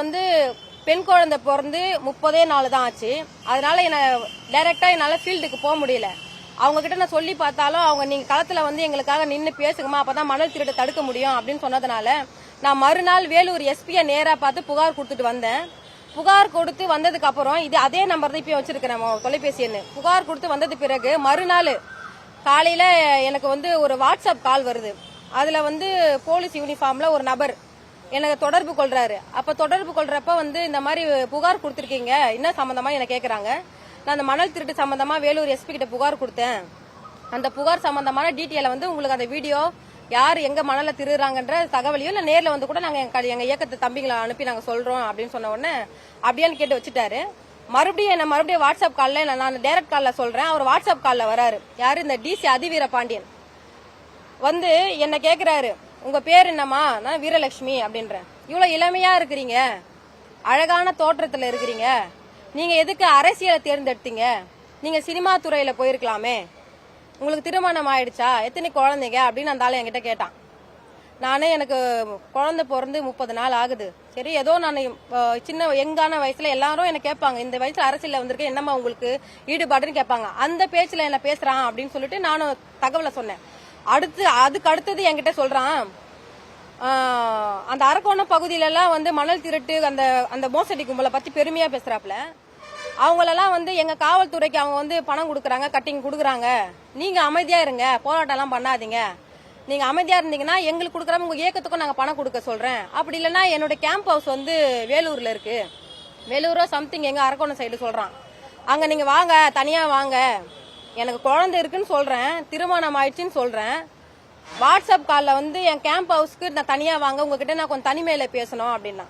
வந்து பெண் குழந்தை பிறந்து முப்பதே நாள் தான் ஆச்சு. அதனால என்ன டைரக்டா என்னால ஃபீல்டுக்கு போக முடியல. அவங்க கிட்ட நான் சொல்லி பார்த்தாலும் அவங்க நீங்க களத்துல வந்து எங்களுக்காக நின்று பேசுங்கம்மா அப்பதான் மணல் திருட்டை தடுக்க முடியும் அப்படின்னு சொன்னதுனால நான் மறுநாள் வேலூர் எஸ்பியை நேரா பார்த்து புகார் கொடுத்துட்டு வந்தேன். புகார் கொடுத்து வந்ததுக்கு அப்புறம் இது அதே நம்பர் தான் இப்போ வச்சிருக்கிறேன் தொலைபேசி எண்ணு. புகார் கொடுத்து வந்தது பிறகு மறுநாள் காலையில எனக்கு வந்து ஒரு வாட்ஸ்அப் கால் வருது. அதுல வந்து போலீஸ் யூனிஃபார்ம்ல ஒரு நபர் எனக்கு தொடர்பு கொள்றாரு. அப்ப தொடர்பு கொள்றப்ப வந்து இந்த மாதிரி புகார் கொடுத்துருக்கீங்க. என்ன சம்பந்தமா என்ன கேக்குறாங்க? நான் அந்த மணல் திருட்டு சம்பந்தமா வேலூர் எஸ்பி கிட்ட புகார் கொடுத்தேன். அந்த புகார் சம்பந்தமான டீட்டெயில வந்து உங்களுக்கு அந்த வீடியோ யார் எங்க மணல திருறாங்கன்ற தகவலையும் இல்ல நேர்ல வந்து கூட நாங்க எங்க இயக்கத்தை எங்க தம்பிங்களை அனுப்பி நாங்க சொல்றோம் அப்படின்னு சொன்ன உடனே அப்படியான்னு கேட்டு வச்சுட்டாரு. மறுபடியும் என்ன மறுபடியும் வாட்ஸ்அப் காலில் நான் நான் டைரக்ட் காலில் சொல்கிறேன் அவர் வாட்ஸ்அப் காலில் வராரு. யாரு? இந்த டிசி அதிவீர பாண்டியன். வந்து என்ன கேட்குறாரு உங்க பேர் என்னம்மா? நான் வீரலட்சுமி அப்படின்றேன். இவ்வளவு இளமையா இருக்கிறீங்க. அழகான தோற்றத்துல இருக்கிறீங்க. நீங்க எதுக்கு அரசியலை தேர்ந்தெடுத்தீங்க? நீங்க சினிமா துறையில போயிருக்கலாமே. உங்களுக்கு திருமணம் ஆயிடுச்சா? எத்தனை குழந்தைங்க? அப்படின்னு அந்த ஆள் என்கிட்ட கேட்டான். நானே எனக்கு குழந்தை பிறந்து முப்பது நாள் ஆகுது. சரி ஏதோ நான் சின்ன எங்கான வயசுல எல்லாரும் என்ன கேட்பாங்க இந்த வயசுல அரசியல் வந்திருக்க என்னம்மா உங்களுக்கு ஈடுபாடுன்னு கேட்பாங்க. அந்த பேச்சுல என்ன பேசுறான் அப்படின்னு சொல்லிட்டு நானும் தகவலை சொன்னேன். அடுத்து அதுக்கு அடுத்தது என்கிட்ட சொல்றான் அந்த அரக்கோணம் பகுதியில எல்லாம் வந்து மணல் திருட்டு அந்த அந்த மோசடி கும்பலை பத்தி பெருமையா பேசுறாப்ல. அவங்களெல்லாம் வந்து எங்க காவல்துறைக்கு அவங்க வந்து பணம் கொடுக்குறாங்க கட்டிங் கொடுக்குறாங்க. நீங்க அமைதியா இருங்க போராட்டம் எல்லாம் பண்ணாதீங்க. நீங்க அமைதியா இருந்தீங்கன்னா எங்களுக்கு கொடுக்குறாங்க உங்க இயக்கத்துக்கும் நாங்க பணம் கொடுக்க சொல்றேன். அப்படி இல்லைன்னா என்னோட கேம்ப் ஹவுஸ் வந்து வேலூர்ல இருக்கு. வேலூரோ சம்திங் எங்க அரக்கோணம் சைடு சொல்றான். அங்க நீங்க வாங்க தனியா வாங்க. எனக்கு குழந்தை இருக்குன்னு சொல்றேன் திருமணம் ஆயிடுச்சுன்னு சொல்றேன். வாட்ஸ்அப் காலில் வந்து என் கேம்ப் ஹவுஸ்க்கு நான் தனியாக வாங்க உங்ககிட்ட நான் கொஞ்சம் தனிமையில் பேசணும் அப்படின்னா.